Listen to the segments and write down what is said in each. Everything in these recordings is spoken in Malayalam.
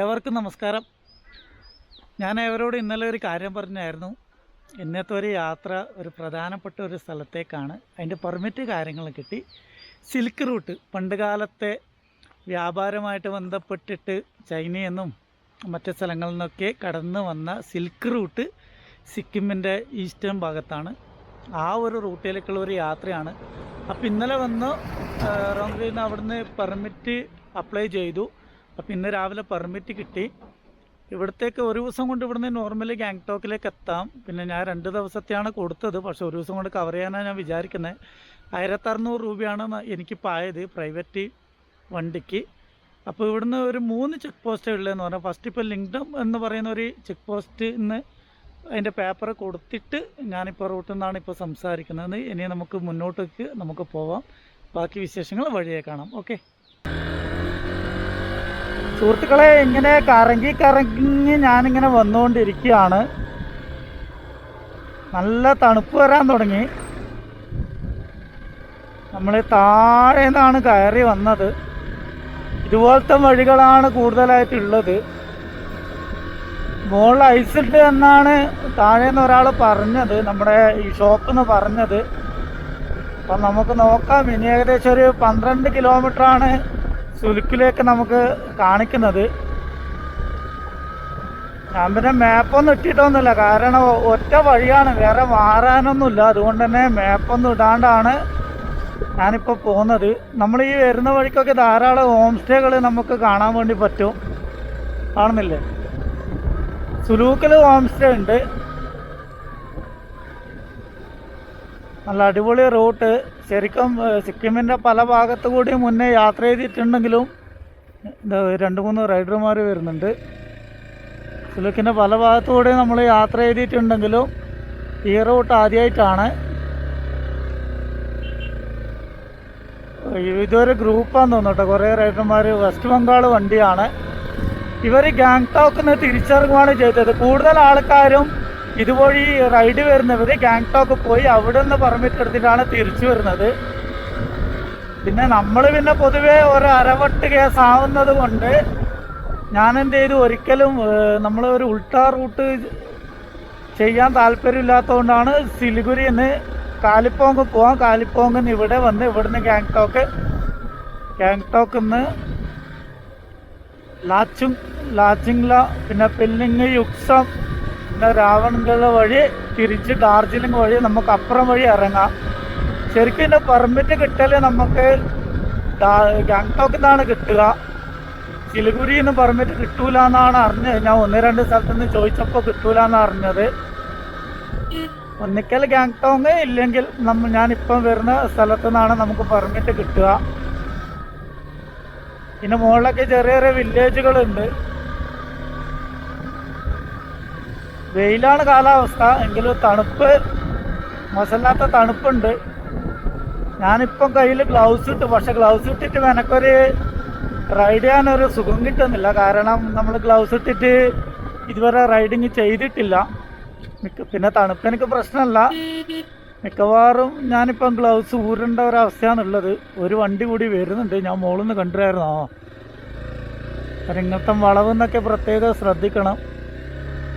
ഏവർക്കും നമസ്കാരം. ഞാൻ അവരോട് ഇന്നലെ ഒരു കാര്യം പറഞ്ഞായിരുന്നു. ഇന്നത്തെ ഒരു യാത്ര ഒരു പ്രധാനപ്പെട്ട ഒരു സ്ഥലത്തേക്കാണ്. അതിന്റെ പെർമിറ്റ് കാര്യങ്ങൾ കിട്ടി. Silk route. പണ്ട് കാലത്തെ വ്യാപാരമായിട്ട് ബന്ധപ്പെട്ടിട്ട് ചൈനയെന്നും മറ്റ് സ്ഥലങ്ങളിൽ നിന്നൊക്കെ കടന്നു വന്ന സിൽക്ക് റൂട്ട് സിക്കിമിന്റെ ഈസ്റ്റേൺ ഭാഗത്താണ്. ആ ഒരു റൂട്ടിലേക്കുള്ള ഒരു യാത്രയാണ്. അപ്പോൾ ഇന്നലെ വന്ന് റോങ്ക്ലിയിൽ നിന്ന് അവിടുന്ന് പെർമിറ്റ് അപ്ലൈ ചെയ്തു. അപ്പോൾ ഇന്ന് രാവിലെ പെർമിറ്റ് കിട്ടി. ഇവിടത്തേക്ക് ഒരു ദിവസം കൊണ്ട് ഇവിടുന്ന് നോർമലി ഗാങ്ടോക്കിലേക്ക് എത്താം. പിന്നെ ഞാൻ രണ്ട് ദിവസത്തെയാണ് കൊടുത്തത്. പക്ഷെ ഒരു ദിവസം കൊണ്ട് കവർ ചെയ്യാനാണ് ഞാൻ വിചാരിക്കുന്നത് ആയിരത്തറുന്നൂറ് രൂപയാണ് എനിക്ക് എനിക്കിപ്പോൾ ആയത് പ്രൈവറ്റ് വണ്ടിക്ക്. അപ്പോൾ ഇവിടുന്ന് ഒരു മൂന്ന് ചെക്ക് പോസ്റ്റേ ഉള്ളതെന്ന് പറഞ്ഞാൽ ഫസ്റ്റ് ഇപ്പോൾ ലിങ്ഡം എന്ന് പറയുന്ന ഒരു ചെക്ക് പോസ്റ്റ് ഇന്ന് അതിന്റെ പേപ്പർ കൊടുത്തിട്ട് ഞാനിപ്പോൾ റൂട്ടിൽ നിന്നാണ് ഇപ്പോൾ സംസാരിക്കുന്നത്. ഇനി നമുക്ക് മുന്നോട്ടേക്ക് നമുക്ക് പോവാം. ബാക്കി വിശേഷങ്ങൾ വഴിയെ കാണാം. ഓക്കെ സുഹൃത്തുക്കളെ ഇങ്ങനെ കറങ്ങി കറങ്ങി ഞാനിങ്ങനെ വന്നുകൊണ്ടിരിക്കുകയാണ്. നല്ല തണുപ്പ് വരാൻ തുടങ്ങി. നമ്മൾ താഴെ നിന്നാണ് കയറി വന്നത്. ഇതുപോലത്തെ വഴികളാണ് കൂടുതലായിട്ടുള്ളത്. മുകളിൽ ഐസിട്ട് എന്നാണ് താഴെ നിന്ന് ഒരാൾ പറഞ്ഞത്. നമ്മുടെ ഈ ഷോപ്പ് എന്ന് പറഞ്ഞത്. അപ്പം നമുക്ക് നോക്കാം. ഇനി ഏകദേശം ഒരു പന്ത്രണ്ട് കിലോമീറ്ററാണ് സുലുക്കിലേക്ക് നമുക്ക് കാണിക്കുന്നത് ഞാൻ പിന്നെ മാപ്പൊന്നും ഇട്ടിട്ടൊന്നുമില്ല. കാരണം ഒറ്റ വഴിയാണ്. വേറെ മാറാനൊന്നുമില്ല. അതുകൊണ്ട് തന്നെ മാപ്പൊന്നും ഇടാണ്ടാണ് ഞാനിപ്പോൾ പോകുന്നത്. നമ്മൾ ഈ വരുന്ന വഴിക്കൊക്കെ ധാരാളം ഹോം സ്റ്റേകൾ നമുക്ക് കാണാൻ വേണ്ടി പറ്റും. കാണുന്നില്ലേ? സുലൂക്കിൽ ഹോം സ്റ്റേ ഉണ്ട്. നല്ല അടിപൊളി റൂട്ട്. ശരിക്കും സിക്കിമിന്റെ പല ഭാഗത്തു കൂടി മുന്നേ യാത്ര ചെയ്തിട്ടുണ്ടെങ്കിലും രണ്ട് മൂന്ന് റൈഡർമാർ വരുന്നുണ്ട്. സുലുക്കിന്റെ പല ഭാഗത്തു കൂടി നമ്മൾ യാത്ര ചെയ്തിട്ടുണ്ടെങ്കിലും ഈ റൂട്ട് ആദ്യമായിട്ടാണ് ഇതൊരു ഗ്രൂപ്പാന്ന് തോന്നുന്നു കേട്ടോ കുറേ റൈഡർമാർ വെസ്റ്റ് ബംഗാൾ വണ്ടിയാണ്. ഇവർ ഗാങ്ടോക്കിൽ നിന്ന് തിരിച്ചിറങ്ങുകയാണ് ചെയ്തത്. കൂടുതൽ ആൾക്കാരും ഇതുവഴി റൈഡ് വരുന്നവർ ഗാങ്ടോക്ക് പോയി അവിടെ നിന്ന് പെർമിറ്റ് എടുത്തിട്ടാണ് തിരിച്ചു വരുന്നത്. പിന്നെ നമ്മൾ പിന്നെ പൊതുവെ ഒരു അരവട്ട് കേസ് ആവുന്നത് കൊണ്ട് ഞാൻ എന്ത് ചെയ്തു? ഒരിക്കലും നമ്മൾ ഒരു ഉൾട്ടാ റൂട്ട് ചെയ്യാൻ താല്പര്യമില്ലാത്തതുകൊണ്ടാണ് സിലിഗുരിയിൽ നിന്ന് കാലിപ്പോങ്ക് പോവാം കാലിപ്പോങ്കിൽ നിന്ന് ഇവിടെ വന്ന് ഇവിടുന്ന് ഗാങ്ടോക്ക് ഗാങ്ടോക്കിൽ നിന്ന് ലാച്ചുങ് ലാച്ചിങ്ല പിന്നെ പെല്ലിങ് യുക്സം പിന്നെ രാവൺഗള വഴി തിരിച്ച് ഡാർജിലിംഗ് വഴി നമുക്ക് അപ്പുറം വഴി ഇറങ്ങാം. ശരിക്കും ഇതിന്റെ പെർമിറ്റ് കിട്ടൽ നമുക്ക് ഗാങ്ടോക്കിൽ നിന്നാണ് കിട്ടുക. സിലിഗുരിയിൽ നിന്ന് പെർമിറ്റ് കിട്ടൂല എന്നാണ് അറിഞ്ഞത്. ഞാൻ ഒന്ന് രണ്ട് സ്ഥലത്ത് നിന്ന് ചോദിച്ചപ്പോൾ കിട്ടൂല എന്നാണ് അറിഞ്ഞത്. ഒന്നിക്കൽ ഗാങ്ടോങ് ഇല്ലെങ്കിൽ നമ്മ ഞാനിപ്പം വരുന്ന സ്ഥലത്തു നിന്നാണ് നമുക്ക് പെർമിറ്റ് കിട്ടുക. പിന്നെ മുകളിലൊക്കെ ചെറിയ ചെറിയ വില്ലേജുകളുണ്ട് വെയിലാണ് കാലാവസ്ഥ എങ്കിലും തണുപ്പ് മോശമില്ലാത്ത തണുപ്പുണ്ട്. ഞാനിപ്പം കയ്യിൽ ഗ്ലൗസ് ഇട്ടു പക്ഷെ ഗ്ലൗസ് ഇട്ടിട്ട് എനക്കൊരു റൈഡ് ചെയ്യാനൊരു സുഖം കിട്ടുന്നില്ല. കാരണം നമ്മൾ ഗ്ലൗസ് ഇട്ടിട്ട് ഇതുവരെ റൈഡിങ് ചെയ്തിട്ടില്ല. മിക്ക പിന്നെ തണുപ്പ് എനിക്ക് പ്രശ്നമല്ല. മിക്കവാറും ഞാനിപ്പം ഗ്ലൗസ് ഊരേണ്ട ഒരവസ്ഥയാണുള്ളത്. ഒരു വണ്ടി കൂടി വരുന്നുണ്ട്. ഞാൻ മുകളിൽ നിന്ന് കണ്ടിരായിരുന്നു ആ കാരണം ഇങ്ങനത്തെ വളവെന്നൊക്കെ പ്രത്യേകം ശ്രദ്ധിക്കണം.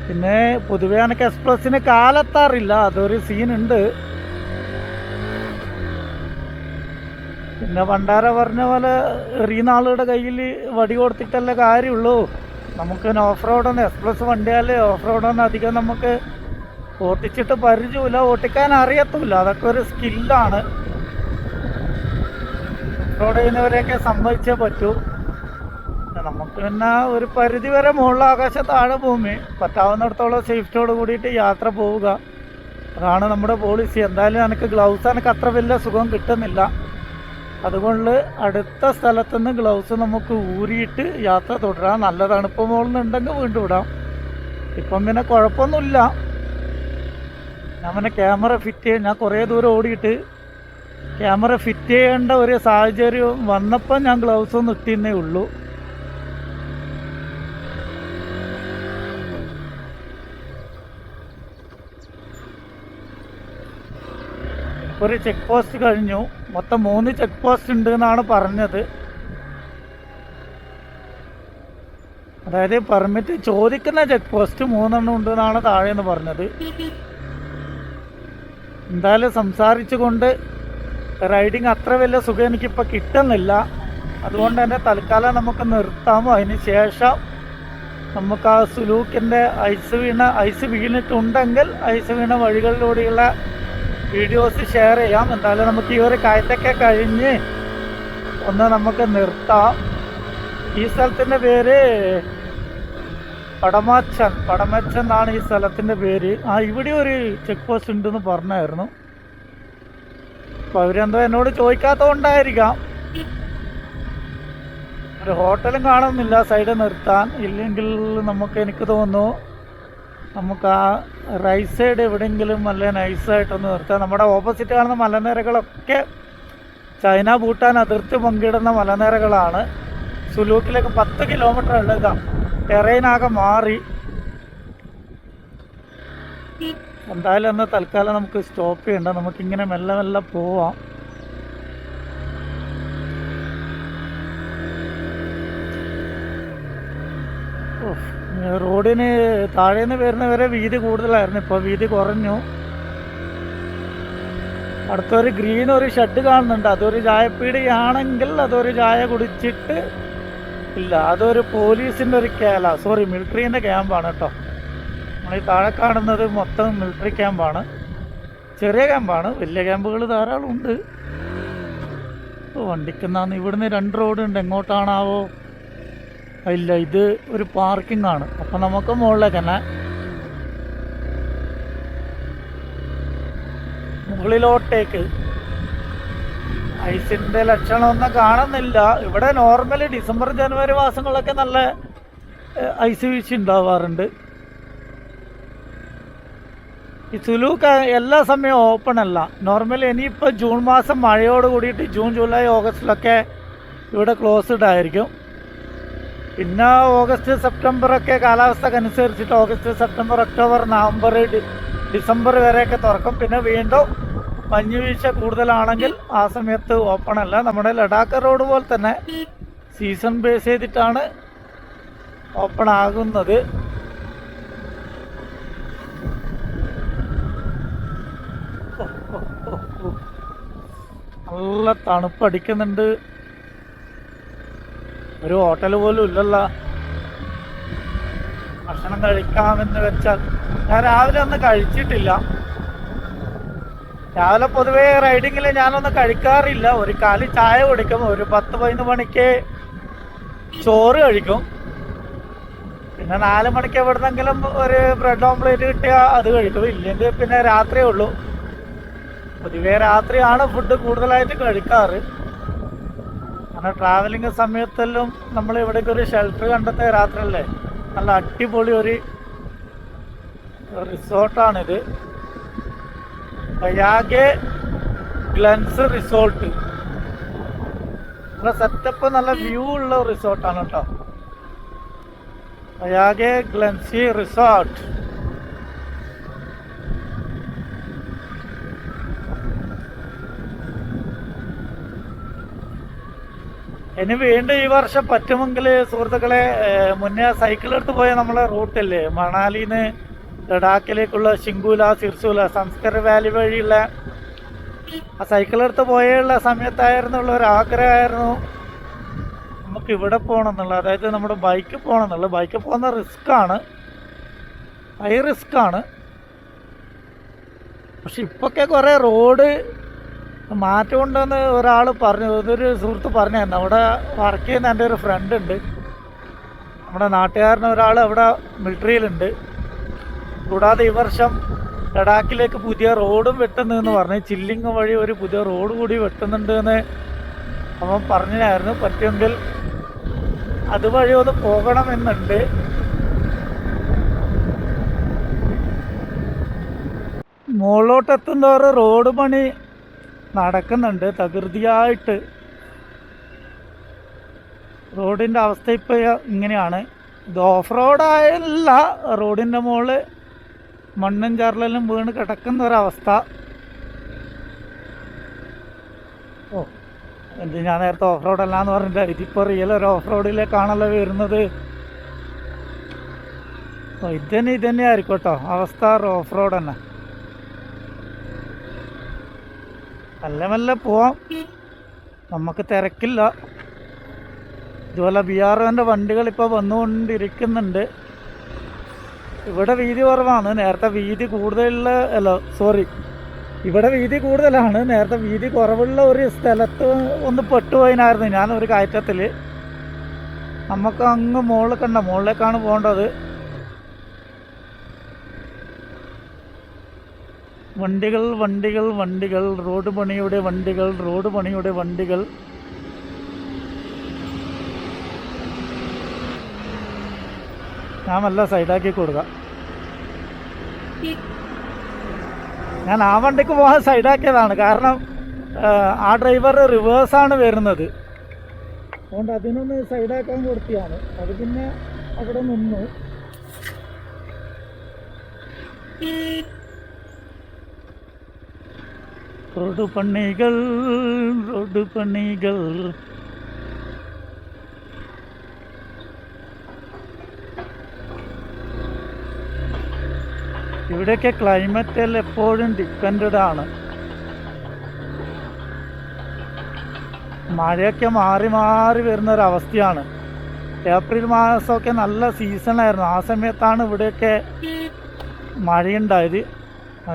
പിന്നെ പൊതുവെ എനിക്ക് എക്സ്പ്രസ്സിന് കാലെത്താറില്ല. അതൊരു സീനുണ്ട്. പിന്നെ പണ്ടാര പറഞ്ഞ പോലെ എറിയുന്ന ആളുടെ കയ്യിൽ വടി കൊടുത്തിട്ടല്ലേ കാര്യമുള്ളൂ. നമുക്ക് ഓഫ് റോഡൊന്നും എക്സ്പ്രസ് വണ്ടിയാലേ ഓഫ് റോഡൊന്നും അധികം നമുക്ക് ഓട്ടിച്ചിട്ട് പരിചയമില്ല. ഓട്ടിക്കാൻ അറിയത്തുമില്ല. അതൊക്കെ ഒരു സ്കില്ലാണ്. റോഡ് ചെയ്യുന്നവരെയൊക്കെ സമ്മതിച്ചേ പറ്റൂ. നമുക്ക് പിന്നെ ഒരു പരിധി വരെ മുകളിൽ ആകാശ താഴെ ഭൂമി. പറ്റാവുന്നിടത്തോളം സേഫ്റ്റിയോട് കൂടിയിട്ട് യാത്ര പോവുക. അതാണ് നമ്മുടെ പോളിസി എന്തായാലും എനിക്ക് ഗ്ലൗസ് എനിക്ക് അത്ര വലിയ സുഖം കിട്ടുന്നില്ല. അതുകൊണ്ട് അടുത്ത സ്ഥലത്തുനിന്ന് ഗ്ലൗസ് നമുക്ക് ഊരിയിട്ട് യാത്ര തുടരാം. നല്ല തണുപ്പ് മുകളിൽ ഉണ്ടെങ്കിൽ വീണ്ടും ഇടാം. ഇപ്പം പിന്നെ കുഴപ്പമൊന്നുമില്ല. ഞാൻ പിന്നെ ക്യാമറ ഫിറ്റ് ചെയ്യ. ഞാൻ കുറേ ദൂരം ഓടിയിട്ട് ക്യാമറ ഫിറ്റ് ചെയ്യേണ്ട ഒരു സാഹചര്യം വന്നപ്പോൾ ഞാൻ ഗ്ലൗസ് ഒന്നും ഇട്ടിന്നേ ഉള്ളൂ. ഒരു ചെക്ക് പോസ്റ്റ് കഴിഞ്ഞു. മൊത്തം മൂന്ന് ചെക്ക് പോസ്റ്റ് ഉണ്ട് എന്നാണ് പറഞ്ഞത്. അതായത് പെർമിറ്റ് ചോദിക്കുന്ന ചെക്ക് പോസ്റ്റ് മൂന്നെണ്ണം ഉണ്ടെന്നാണ് താഴെ എന്ന് പറഞ്ഞത്. എന്തായാലും സംസാരിച്ചുകൊണ്ട് റൈഡിങ് അത്ര വലിയ സുഖം എനിക്കിപ്പോൾ കിട്ടുന്നില്ല. അതുകൊണ്ട് തന്നെ തൽക്കാലം നമുക്ക് നിർത്താമോ? അതിന് ശേഷം നമുക്ക് ആ സുലൂക്കിന്റെ ഐസ് വീണ ഐസ് വീണിട്ടുണ്ടെങ്കിൽ ഐസ് വീണ വഴികളിലൂടെയുള്ള വീഡിയോസ് ഷെയർ ചെയ്യാം. എന്തായാലും നമുക്ക് ഈ ഒരു കയറ്റൊക്കെ കഴിഞ്ഞ് ഒന്ന് നമുക്ക് നിർത്താം. ഈ സ്ഥലത്തിന്റെ പേര് പടമാച്ചൻ. പടമച്ചൻ എന്നാണ് ഈ സ്ഥലത്തിന്റെ പേര്. ആ ഇവിടെ ഒരു ചെക്ക് പോസ്റ്റ് ഉണ്ടെന്ന് പറഞ്ഞായിരുന്നു. അപ്പോൾ അവരെന്തോ എന്നോട് ചോദിക്കാത്ത ചോദിക്കാത്തതുകൊണ്ടായിരിക്കാം. ഒരു ഹോട്ടലും കാണുന്നില്ല. സൈഡ് നിർത്താൻ. ഇല്ലെങ്കിൽ നമുക്ക് എനിക്ക് തോന്നുന്നു നമുക്ക് ആ റൈറ്റ് സൈഡ് എവിടെയെങ്കിലും നല്ല നൈസായിട്ടൊന്ന് നിർത്താം. നമ്മുടെ ഓപ്പോസിറ്റ് കാണുന്ന മലനിരകളൊക്കെ ചൈന ഭൂട്ടാൻ അതിർത്തി പങ്കിടുന്ന മലനിരകളാണ്. സുലൂക്കിലേക്ക് പത്ത് കിലോമീറ്റർ ഉള്ളത് ടെറൈനാകെ മാറി. എന്തായാലും എന്നാൽ തൽക്കാലം നമുക്ക് സ്റ്റോപ്പ് ചെയ്യണ്ട. നമുക്കിങ്ങനെ മെല്ലെ മെല്ലെ പോവാം. റോഡിന് താഴേന്ന് വരുന്നവരെ വീതി കൂടുതലായിരുന്നു. ഇപ്പോൾ വീതി കുറഞ്ഞു. അടുത്തൊരു ഗ്രീൻ ഒരു ഷെഡ് കാണുന്നുണ്ട്. അതൊരു ചായപ്പീടിയാണെങ്കിൽ അതൊരു ചായ കുടിച്ചിട്ട് ഇല്ല അതൊരു പോലീസിന്റെ ഒരു കേല. സോറി മിലിറ്ററീന്റെ ക്യാമ്പാണ് കേട്ടോ നമ്മൾ ഈ താഴെ കാണുന്നത് മൊത്തം മിലിറ്ററി ക്യാമ്പാണ്. ചെറിയ ക്യാമ്പാണ്. വലിയ ക്യാമ്പുകൾ ധാരാളം ഉണ്ട് വണ്ടിക്കുന്നാന്ന് ഇവിടുന്ന് രണ്ട് റോഡ് ഉണ്ട് എങ്ങോട്ടാണാവോ? ഇല്ല ഇത് ഒരു പാർക്കിംഗ് ആണ്. അപ്പം നമുക്ക് മുകളിലേക്ക് തന്നെ മുകളിലോട്ടേക്ക്. ഐസിന്റെ ലക്ഷണമൊന്നും കാണുന്നില്ല. ഇവിടെ നോർമലി ഡിസംബർ ജനുവരി മാസങ്ങളിലൊക്കെ നല്ല ഐസ് വീഴ്ച ഉണ്ടാവാറുണ്ട്. ഈ സുലൂക്ക് എല്ലാ സമയവും ഓപ്പൺ അല്ല. നോർമലി ഇനിയിപ്പോൾ ജൂൺ മാസം മഴയോട് കൂടിയിട്ട് ജൂൺ ജൂലൈ ഓഗസ്റ്റിലൊക്കെ ഇവിടെ ക്ലോസ്ഡ് ആയിരിക്കും. പിന്നെ ഓഗസ്റ്റ് സെപ്റ്റംബർ ഒക്കെ കാലാവസ്ഥക്ക് അനുസരിച്ചിട്ട് August September October November December വരെയൊക്കെ തുറക്കും. പിന്നെ വീണ്ടും മഞ്ഞുവീഴ്ച കൂടുതലാണെങ്കിൽ ആ സമയത്ത് ഓപ്പൺ അല്ല. നമ്മുടെ ലഡാക്ക് റോഡ് പോലെ തന്നെ സീസൺ ബേസ് ചെയ്തിട്ടാണ് ഓപ്പൺ ആകുന്നത്. നല്ല തണുപ്പടിക്കുന്നുണ്ട്. ഒരു ഹോട്ടൽ പോലും ഇല്ലല്ലോ. ഭക്ഷണം കഴിക്കാമെന്ന് വെച്ചാൽ ഞാൻ രാവിലെ ഒന്നും കഴിച്ചിട്ടില്ല. രാവിലെ പൊതുവേ റൈഡിങ്ങിൽ ഞാനൊന്നും കഴിക്കാറില്ല. ഒരു കാലി ചായ കുടിക്കും ഒരു പത്ത് പതിനൊന്ന് മണിക്ക് ചോറ് കഴിക്കും. പിന്നെ നാല് മണിക്ക് എവിടുന്നെങ്കിലും ഒരു ബ്രെഡ് ഓംപ്ലേറ്റ് കിട്ടിയാൽ അത് കഴിക്കും. ഇല്ലെങ്കിൽ പിന്നെ രാത്രിയേ ഉള്ളൂ. പൊതുവേ രാത്രിയാണ് ഫുഡ് കൂടുതലായിട്ട് കഴിക്കാറ്. അങ്ങനെ ട്രാവലിംഗ് സമയത്തെല്ലാം നമ്മൾ ഇവിടേക്ക് ഒരു ഷെൽട്ടർ കണ്ടെത്തിയ രാത്രിയല്ലേ? നല്ല അടിപൊളി ഒരു റിസോർട്ടാണിത് പയാഗെ ഗ്ലൻസ് റിസോർട്ട് നല്ല സെറ്റപ്പ് നല്ല വ്യൂ ഉള്ള റിസോർട്ടാണ് കേട്ടോ. പയാഗെ ഗ്ലൻസി റിസോർട്ട് ഇനി വീണ്ടും ഈ വർഷം പറ്റുമെങ്കിൽ സുഹൃത്തുക്കളെ മുന്നേ സൈക്കിൾ എടുത്ത് പോയ നമ്മളെ റൂട്ടില്ലേ മണാലിന്ന് ലഡാക്കിലേക്കുള്ള ശിങ്കുല സിർസൂല സംസ്കര വാലി വഴിയുള്ള ആ സൈക്കിൾ എടുത്ത് പോയുള്ള സമയത്തായിരുന്നുള്ള ഒരു ആഗ്രഹമായിരുന്നു. നമുക്ക് ഇവിടെ പോകണം എന്നുള്ളത് അതായത് നമ്മുടെ ബൈക്ക് പോകണം എന്നുള്ളത് ബൈക്ക് പോകുന്ന റിസ്ക് ആണ് ഹൈ റിസ്ക് ആണ് പക്ഷെ ഇപ്പൊക്കെ കുറേ റോഡ് മാറ്റമുണ്ടെന്ന് ഒരാൾ പറഞ്ഞു ഇതൊരു സുഹൃത്ത് പറഞ്ഞായിരുന്നു അവിടെ വർക്ക് ചെയ്യുന്ന എന്റെ ഒരു ഫ്രണ്ട് ഉണ്ട്. നമ്മുടെ നാട്ടുകാരൻ ഒരാൾ അവിടെ മിലിറ്ററിയിലുണ്ട് കൂടാതെ ഈ വർഷം ലഡാക്കിലേക്ക് പുതിയ റോഡും വെട്ടുന്നു എന്ന് പറഞ്ഞു. ചില്ലിങ് വഴി ഒരു പുതിയ റോഡ് കൂടി വെട്ടുന്നുണ്ട് എന്ന് അവൻ പറഞ്ഞായിരുന്നു പറ്റുമെങ്കിൽ അതുവഴി ഒന്ന് പോകണമെന്നുണ്ട്. മുകളിലോട്ടെത്തുന്നവർ റോഡ് പണി നടക്കുന്നുണ്ട്. തകൃതിയായിട്ട് റോഡിന്റെ അവസ്ഥ ഇപ്പോൾ ഇങ്ങനെയാണ്. ഇത് ഓഫ് റോഡായല്ല റോഡിന്റെ മുകളിൽ മണ്ണും ചാറലും വീണ് കിടക്കുന്ന ഒരവസ്ഥ ഓ എന്ത് ഞാൻ നേരത്തെ ഓഫ് റോഡല്ല എന്ന് പറഞ്ഞിട്ട് ഇതിപ്പോൾ റിയൽ ഒരു ഓഫ് റോഡിലേക്കാണല്ലോ വരുന്നത് ഇതന്നെ ഇതന്നെ ആയിരിക്കും കേട്ടോ. അവസ്ഥ ഓഫ് റോഡ് തന്നെ മെല്ലെ മെല്ലെ പോവാം. നമുക്ക് തിരക്കില്ല. ഇതുപോലെ ബി ആർ ഒന്റെ വണ്ടികൾ ഇപ്പോൾ വന്നുകൊണ്ടിരിക്കുന്നുണ്ട്. ഇവിടെ വീതി കുറവാണ്. നേരത്തെ വീതി കൂടുതലുള്ള അല്ല സോറി ഇവിടെ വീതി കൂടുതലാണ്. നേരത്തെ വീതി കുറവുള്ള ഒരു സ്ഥലത്ത് ഒന്ന് പെട്ടുപോയിനായിരുന്നു ഞാൻ ഒരു കയറ്റത്തിൽ നമുക്ക് അങ്ങ് മുകളിൽ കണ്ട മുകളിലേക്കാണ് പോകേണ്ടത്. വണ്ടികൾ വണ്ടികൾ വണ്ടികൾ റോഡ് പണിയുടെ വണ്ടികൾ റോഡ് പണിയുടെ വണ്ടികൾ. ഞാൻ നല്ല സൈഡാക്കി കൊടുക്കാം. ഞാൻ ആ വണ്ടിക്ക് പോകാൻ സൈഡാക്കിയതാണ്. കാരണം ആ, ഡ്രൈവർ റിവേഴ്സ് ആണ് വരുന്നത്. അതുകൊണ്ട് അതിനൊന്ന് സൈഡാക്കാൻ കൊടുത്തിയാണ് അത് പിന്നെ അവിടെ നിന്നു. റോഡ് പണികൾ റോഡ് പണികൾ ഇവിടെയൊക്കെ എല്ലാം എപ്പോഴും ഡിപ്പെൻഡ് ആണ്. മഴയൊക്കെ മാറി മാറി വരുന്ന ഒരു അവസ്ഥയാണ് ഏപ്രിൽ മാസമൊക്കെ നല്ല സീസണായിരുന്നു ആ സമയത്താണ് ഇവിടെയൊക്കെ മഴയുണ്ടായത്.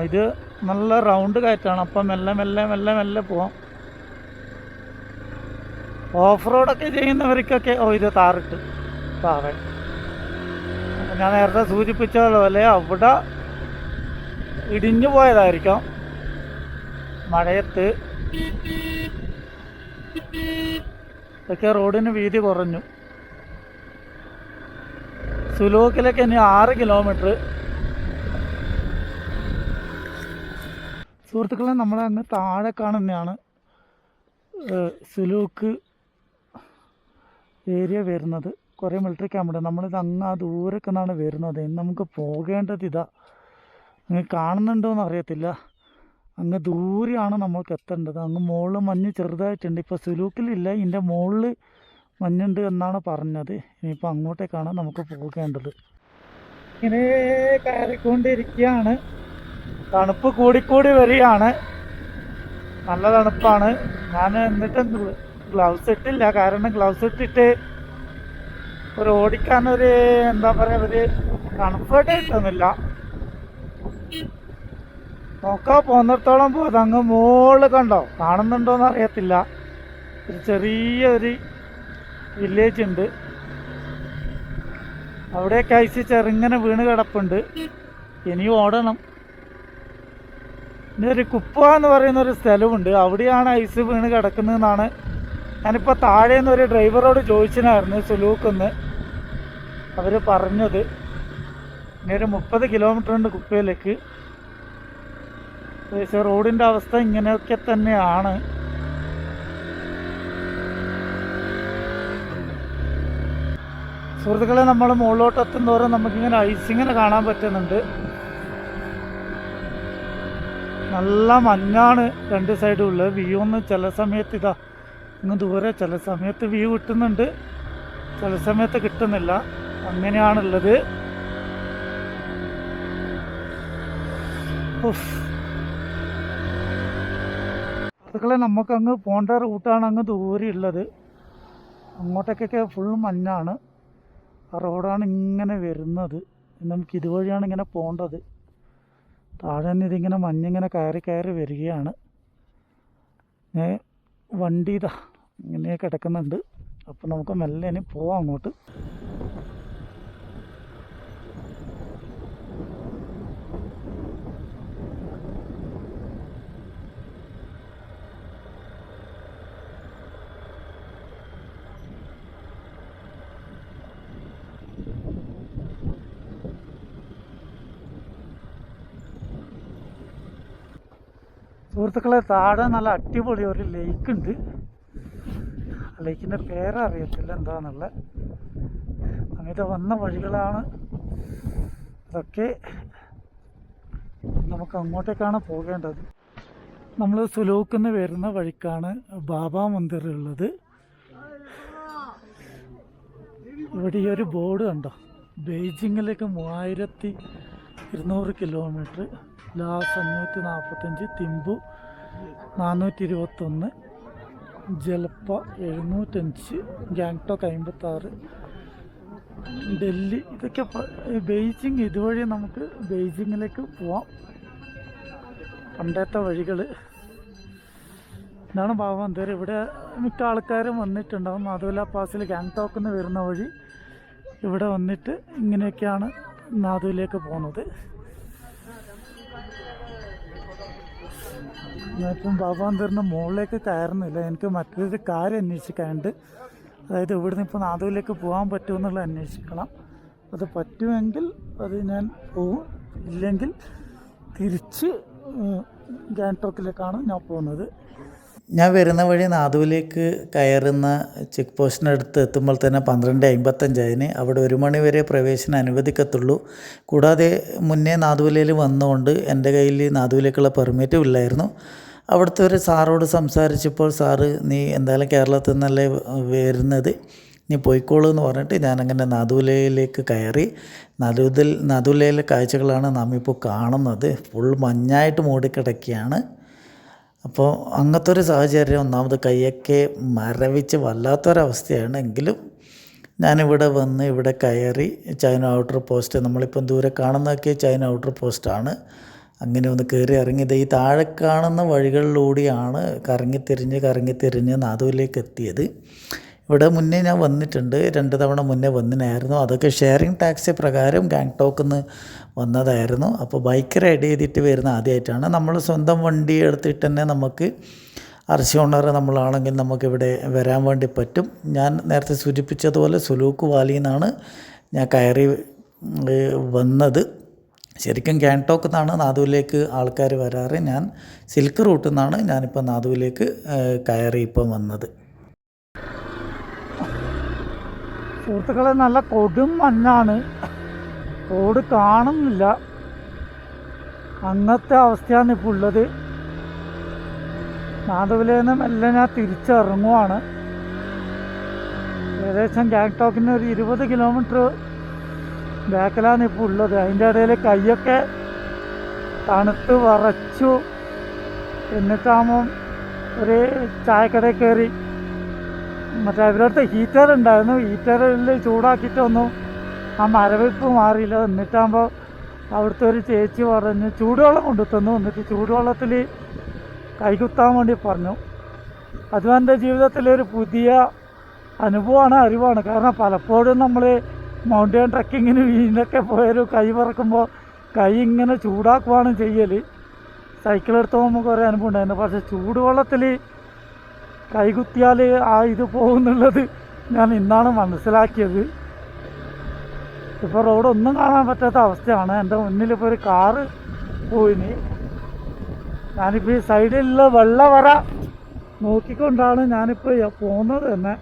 ഇത് നല്ല റൗണ്ട് കയറ്റാണ്. അപ്പം മെല്ലെ മെല്ലെ മെല്ലെ മെല്ലെ പോവാം. ഓഫ് റോഡൊക്കെ ചെയ്യുന്നവർക്കൊക്കെ ഓ ഇത് താറിട്ട് താറ ഞാൻ നേരത്തെ സൂചിപ്പിച്ച പോലെ അവിടെ ഇടിഞ്ഞു പോയതായിരിക്കാം. മഴയത്ത്. ഇതൊക്കെ റോഡിന് വീതി കുറഞ്ഞു. സുലൂക്കിലേക്ക് ഇനി ആറ് കിലോമീറ്റർ സുഹൃത്തുക്കളെ നമ്മളെ അങ്ങ് താഴെ കാണുന്നതാണ് സുലൂക്ക് ഏരിയ വരുന്നത്. കുറേ മിലിറ്ററി ക്യാമ്പുണ്ട് നമ്മളിത് അങ്ങ് ആ ദൂരൊക്കെ നിന്നാണ് വരുന്നത്. നമുക്ക് പോകേണ്ടത് ഇതാ. അങ്ങ് കാണുന്നുണ്ടോയെന്ന് അറിയത്തില്ല. അങ്ങ് ദൂരെയാണ് നമ്മൾക്ക് എത്തേണ്ടത്. അങ്ങ് മുകളിൽ മഞ്ഞ് ചെറുതായിട്ടുണ്ട്. ഇപ്പോൾ സുലൂക്കിലില്ല ഇതിന്റെ മുകളിൽ മഞ്ഞുണ്ട് എന്നാണ് പറഞ്ഞത്. ഇനിയിപ്പോൾ അങ്ങോട്ടേക്കാണ് നമുക്ക് പോകേണ്ടത്. ഇങ്ങനെ കയറിക്കൊണ്ടിരിക്കുകയാണ്. തണുപ്പ് കൂടിക്കൂടി വരികയാണ്. നല്ല തണുപ്പാണ്. ഞാൻ എന്നിട്ട് ഗ്ലൗസ് ഇട്ടില്ല. കാരണം ഗ്ലൗസ് ഇട്ടിട്ട് ഒരു ഓടിക്കാൻ ഒരു എന്താ പറയുക ഒരു കംഫർട്ട് കിട്ടുന്നില്ല. നോക്കാ പോന്നിടത്തോളം പോയത് അങ്ങ് മോൾ കണ്ടോ? കാണുന്നുണ്ടോന്ന് അറിയത്തില്ല. ഒരു ചെറിയൊരു വില്ലേജ് ഉണ്ട്. അവിടെയൊക്കെ ഐസ് ചെറുങ്ങനെ വീണ് കിടപ്പുണ്ട്. ഇനി ഓടണം. ഇനി ഒരു കുപ്പ എന്ന് പറയുന്ന ഒരു സ്ഥലമുണ്ട് അവിടെയാണ് ഐസ് വീണ് കിടക്കുന്നതെന്നാണ് ഞാനിപ്പോൾ താഴെ നിന്ന് ഒരു ഡ്രൈവറോട് ചോദിച്ചിനായിരുന്നു സുലൂക്കെന്ന്. അവർ പറഞ്ഞത് ഇനി ഒരു മുപ്പത് കിലോമീറ്റർ ഉണ്ട് കുപ്പയിലേക്ക്. ഏകദേശം റോഡിന്റെ അവസ്ഥ ഇങ്ങനെയൊക്കെ തന്നെയാണ്. സുഹൃത്തുക്കളെ നമ്മൾ മുകളിലോട്ട് എത്തുന്നതോറും നമുക്കിങ്ങനെ ഐസിങ്ങനെ കാണാൻ പറ്റുന്നുണ്ട്. നല്ല മഞ്ഞാണ് രണ്ട് സൈഡും ഉള്ളത്. വ്യൂ ഒന്ന് ചില സമയത്ത് ഇതാ ഇങ്ങ് ദൂരെ ചില സമയത്ത് വ്യൂ കിട്ടുന്നുണ്ട്. ചില സമയത്ത് കിട്ടുന്നില്ല. അങ്ങനെയാണുള്ളത്. ഉഫ്. സുഹൃത്തുക്കളെ നമുക്കങ്ങ് പോണ്ട റൂട്ടാണ് അങ്ങ് ദൂരെ ഉള്ളത് അങ്ങോട്ടേക്കൊക്കെ ഫുൾ മഞ്ഞാണ്. ആ റോഡാണ് ഇങ്ങനെ വരുന്നത്. നമുക്ക് ഇതുവഴിയാണ് ഇങ്ങനെ പോകേണ്ടത് താഴെ നിന്ന് ഇതിങ്ങനെ മഞ്ഞിങ്ങനെ കയറി കയറി വരികയാണ്. വണ്ടി ഇതാ ഇങ്ങനെ കിടക്കുന്നുണ്ട്. അപ്പം നമുക്ക് മെല്ലെ ഇനി പോവാം അങ്ങോട്ട്. സുഹൃത്തുക്കളെ താഴെ നല്ല അടിപൊളി ഒരു ലേക്ക് ഉണ്ട്. ലേക്കിന്റെ പേരറിയത്തില്ല എന്താന്നുള്ള. അങ്ങനത്തെ വന്ന വഴികളാണ് അതൊക്കെ നമുക്ക് അങ്ങോട്ടേക്കാണ് പോകേണ്ടത്. നമ്മൾ സുലൂക്കിന്ന് വരുന്ന വഴിക്കാണ് ബാബാ മന്ദിർ ഉള്ളത്. ഇവിടെ ഈ ഒരു ബോർഡ് കണ്ടോ? ബെയ്ജിങ്ങിലേക്ക് മൂവായിരത്തി ഇരുന്നൂറ് കിലോമീറ്റർ ലാസ് അഞ്ഞൂറ്റി നാൽപ്പത്തഞ്ച് തിമ്പു നാനൂറ്റി ഇരുപത്തൊന്ന് ജലപ്പ എഴുന്നൂറ്റഞ്ച് ഗാങ്ടോക്ക് അമ്പത്താറ്. ഡൽഹി ഇതൊക്കെ ബെയ്ജിങ് ഇതുവഴി നമുക്ക് ബെയ്ജിങ്ങിലേക്ക് പോവാം. പണ്ടത്തെ വഴികൾ ഇതാണ് ഭാവാന്തർ ഇവിടെ മിക്ക ആൾക്കാരും വന്നിട്ടുണ്ടാവും. മാധുല പാസിൽ ഗാങ്ടോക്കിൽ നിന്ന് വരുന്ന വഴി ഇവിടെ വന്നിട്ട് ഇങ്ങനെയൊക്കെയാണ് നാദുവിലേക്ക് പോകുന്നത്. ഞാനിപ്പം ബാബാന്തറിന്റെ മുകളിലേക്ക് കയറുന്നില്ല. എനിക്ക് മറ്റൊരു കാര്യം അന്വേഷിക്കാനുണ്ട്. അതായത് ഇവിടുന്ന് ഇപ്പോൾ നാദുവിലേക്ക് പോകാൻ പറ്റുമെന്നുള്ള അന്വേഷിക്കണം. അത് പറ്റുമെങ്കിൽ അത് ഞാൻ പോവും. ഇല്ലെങ്കിൽ തിരിച്ച് ഗാങ്ടോക്കിലേക്കാണ് ഞാൻ പോകുന്നത്. ഞാൻ വരുന്ന വഴി നാദുവിലേക്ക് കയറുന്ന ചെക്ക് പോസ്റ്റിനടുത്ത് എത്തുമ്പോൾ തന്നെ പന്ത്രണ്ട് അമ്പത്തഞ്ചായതിന് അവിടെ ഒരു മണി വരെ പ്രവേശനം അനുവദിക്കത്തുള്ളൂ. കൂടാതെ മുന്നേ നാദുവിലയിൽ വന്നുകൊണ്ട് എന്റെ കയ്യിൽ നാദുവിലേക്കുള്ള പെർമിറ്റും ഇല്ലായിരുന്നു. അവിടുത്തെ ഒരു സാറോട് സംസാരിച്ചപ്പോൾ സാറ് നീ എന്തായാലും കേരളത്തിൽ നിന്നല്ലേ വരുന്നത്? നീ പോയിക്കോളൂ എന്ന് പറഞ്ഞിട്ട് ഞാനങ്ങനെ നാദുലയിലേക്ക് കയറി. നദുതിൽ നദുലയിലെ കാഴ്ചകളാണ് നാം ഇപ്പോൾ കാണുന്നത്. ഫുൾ മഞ്ഞായിട്ട് മൂടിക്കിടക്കുകയാണ്. അപ്പോൾ അങ്ങനത്തെ ഒരു സാഹചര്യം ഒന്നാമത് കൈയൊക്കെ മരവിച്ച് വല്ലാത്തൊരവസ്ഥയാണ്. എങ്കിലും ഞാനിവിടെ വന്ന് ഇവിടെ കയറി ചൈന ഔട്ടർ പോസ്റ്റ് നമ്മളിപ്പം ദൂരെ കാണുന്നതൊക്കെ ചൈന ഔട്ടർ പോസ്റ്റാണ്. അങ്ങനെ ഒന്ന് കയറി ഇറങ്ങിയത് ഈ താഴെ കാണുന്ന വഴികളിലൂടെയാണ് കറങ്ങിത്തിരിഞ്ഞ് കറങ്ങിത്തിരിഞ്ഞ് നാദുവിലേക്ക് എത്തിയത്. ഇവിടെ മുന്നേ ഞാൻ വന്നിട്ടുണ്ട്. രണ്ട് തവണ മുന്നേ വന്നിനായിരുന്നു. അതൊക്കെ ഷെയറിങ് ടാക്സി പ്രകാരം ഗാങ്ടോക്കിൽ നിന്ന് വന്നതായിരുന്നു. അപ്പോൾ ബൈക്ക് റൈഡ് ചെയ്തിട്ട് വരുന്ന ആദ്യമായിട്ടാണ് നമ്മൾ സ്വന്തം വണ്ടി എടുത്തിട്ട് തന്നെ നമുക്ക് അർച്ചി ഓണർ നമ്മളാണെങ്കിൽ നമുക്കിവിടെ വരാൻ വേണ്ടി പറ്റും. ഞാൻ നേരത്തെ സൂചിപ്പിച്ചതുപോലെ സുലൂക്ക് വാലിയിൽ നിന്നാണ് ഞാൻ കയറി വന്നത്. ശരിക്കും ഗാങ്ടോക്കിൽ നിന്നാണ് നാദുവിലേക്ക് ആൾക്കാർ വരാറ്. ഞാൻ സിൽക്ക് റൂട്ടിൽ നിന്നാണ് ഞാനിപ്പോൾ നാദുവിലേക്ക് കയറി ഇപ്പം വന്നത്. സുഹൃത്തുക്കളെ നല്ല കൊടും മഞ്ഞാണ്. റോഡ് കാണുന്നില്ല. അങ്ങനത്തെ അവസ്ഥയാണ് ഇപ്പോൾ ഉള്ളത്. നാദവിലേന്ന് മെല്ലെ ഞാൻ തിരിച്ചിറങ്ങുവാണ്. ഏകദേശം ഗാങ്ടോക്കിന് ഒരു ഇരുപത് കിലോമീറ്റർ ബാക്കിലാണ് ഇപ്പോൾ ഉള്ളത്. അതിന്റെ ഇടയിൽ കൈയൊക്കെ തണുത്ത് വറച്ചു. എന്നിട്ടാകുമ്പം ഒരു ചായക്കടയിൽ കയറി മറ്റേ അവരുടെ ഹീറ്റർ ഉണ്ടായിരുന്നു. ഹീറ്ററിൽ ചൂടാക്കിയിട്ടൊന്നും ആ മരവിപ്പ് മാറിയില്ല. എന്നിട്ടാകുമ്പോൾ അവിടുത്തെ ഒരു ചേച്ചി പറഞ്ഞ് ചൂടുവെള്ളം കൊണ്ടു തന്നു എന്നിട്ട് ചൂടുവെള്ളത്തിൽ കൈകുത്താൻ വേണ്ടി പറഞ്ഞു. അതും എന്റെ ജീവിതത്തിലെ ഒരു പുതിയ അനുഭവമാണ് അറിവാണ്. കാരണം പലപ്പോഴും നമ്മൾ മൗണ്ടൻ ട്രക്കിങ്ങിന് വീടിനൊക്കെ പോയൊരു കൈ പറക്കുമ്പോൾ കൈ ഇങ്ങനെ ചൂടാക്കുവാണ് ചെയ്യൽ സൈക്കിളെടുത്ത് പോകുമ്പോൾ കുറേ അനുഭവം ഉണ്ടായിരുന്നു. പക്ഷേ ചൂടുവെള്ളത്തിൽ കൈകുത്തിയാൽ ആ ഇത് പോകുന്നുള്ളത് ഞാൻ ഇന്നാണ് മനസ്സിലാക്കിയത്. ഇപ്പോൾ റോഡൊന്നും കാണാൻ പറ്റാത്ത അവസ്ഥയാണ്. എന്റെ മുന്നിലിപ്പോൾ ഒരു കാറ് പോയിന്. ഞാനിപ്പോൾ ഈ സൈഡിലുള്ള വെള്ളവര നോക്കിക്കൊണ്ടാണ് ഞാനിപ്പോൾ പോകുന്നത് തന്നെ.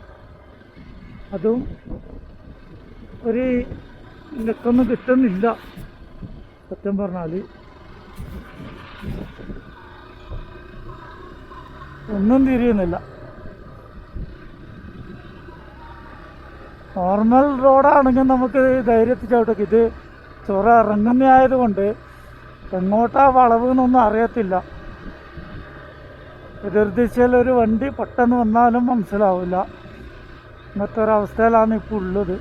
അതും ഒരു ലക്കൊന്നും കിട്ടുന്നില്ല സത്യം പറഞ്ഞാൽ ഒന്നും തിരിയുന്നില്ല. നോർമൽ റോഡാണെങ്കിൽ നമുക്ക് ധൈര്യത്തിൽ ചവിട്ടൊക്കെ ഇത് ചൊറ ഇറങ്ങുന്ന ആയതുകൊണ്ട് എങ്ങോട്ടാ വളവ് എന്നൊന്നും അറിയത്തില്ല. എതിർദിശയിൽ ഒരു വണ്ടി പെട്ടെന്ന് വന്നാലും മനസ്സിലാവില്ല. ഇന്നത്തെ ഒരവസ്ഥയിലാണ് ഇപ്പോൾ ഉള്ളത്.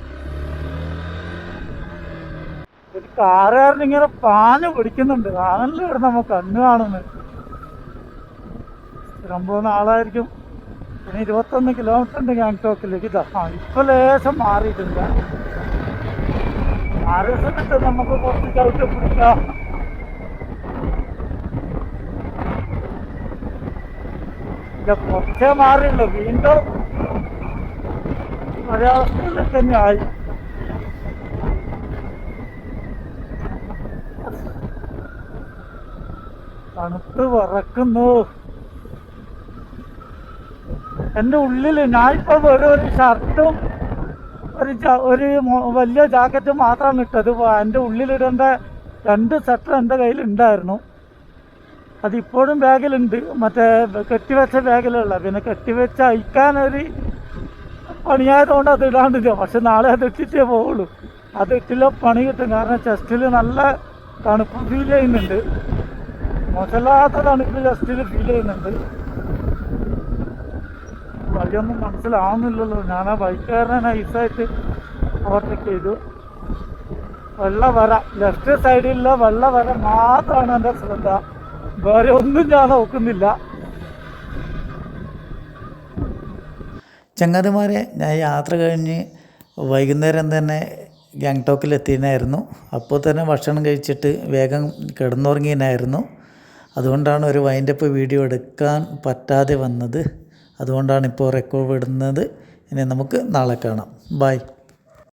ഒരു കാറുകാരൻ ഇങ്ങനെ പാഞ്ഞു പിടിക്കുന്നുണ്ട്. ആണല്ലോ നമ്മൾ കണ്ണു കാണുന്നത്. സ്ഥിരം പിന്നെ ഇരുപത്തൊന്ന് കിലോമീറ്റർ ഉണ്ട് ഗാങ്ടോക്കിലേക്ക് ഇതാ ആ ഇപ്പൊ ലേശം മാറിയിട്ടുണ്ട്. മാറിയ സമയത്ത് നമുക്ക് കുറച്ച് ചവിട്ട് പിടിക്കാം. ഇല്ല കുറച്ചേ മാറിയുള്ളൂ. വീണ്ടും മലയാളത്തിൽ തന്നെ ആയി. തണുത്ത് വിറക്കുന്നു. എന്റെ ഉള്ളിൽ ഞാനിപ്പോൾ വെറും ഒരു ഷർട്ടും ഒരു ഒരു വലിയ ജാക്കറ്റും മാത്രമാണ് ഇട്ടത്. എന്റെ ഉള്ളിലിടേണ്ട രണ്ട് സ്വെറ്റർ എന്റെ കയ്യിലുണ്ടായിരുന്നു. അതിപ്പോഴും ബാഗിലുണ്ട്. മറ്റേ കെട്ടിവെച്ച ബാഗിലുള്ള. പിന്നെ കെട്ടിവെച്ച് അയക്കാനൊരു പണിയായതുകൊണ്ട് അത് ഇടാണ്ടില്ല പക്ഷെ നാളെ അത് ഇട്ടിട്ടേ പോവുള്ളൂ. അത് ഇട്ടില്ല പണി കിട്ടും. കാരണം ചെസ്റ്റിൽ നല്ല തണുപ്പ് ഫീൽ ചെയ്യുന്നുണ്ട്. മോശമില്ലാത്ത തണുപ്പ് ചെസ്റ്റിൽ ഫീൽ ചെയ്യുന്നുണ്ട്. വഴിയൊന്നും മനസ്സിലാവുന്നില്ലല്ലോ. ഞാൻ ആ ബൈക്കുകാരനെ നൈസായിട്ട് ഓവർടേക്ക് ചെയ്തു. വെള്ള വര. ലെഫ്റ്റ് സൈഡിലുള്ള വെള്ള വര മാത്രമാണ് എന്റെ ശ്രദ്ധ. വേറെ ഒന്നും ഞാൻ നോക്കുന്നില്ല. ചങ്ങാതിമാരെ ഞാൻ യാത്ര കഴിഞ്ഞ് വൈകുന്നേരം തന്നെ ഗാങ്ടോക്കിൽ എത്തിയനായിരുന്നു അപ്പോൾ തന്നെ ഭക്ഷണം കഴിച്ചിട്ട് വേഗം കിടന്നുറങ്ങിയനായിരുന്നു. അതുകൊണ്ടാണ് ഒരു വൈൻഡപ്പ് വീഡിയോ എടുക്കാൻ പറ്റാതെ വന്നത്. അതുകൊണ്ടാണ് ഇപ്പോൾ റെക്കോർഡ് ഇടുന്നത് ഇനി നമുക്ക് നാളെ കാണാം. ബൈ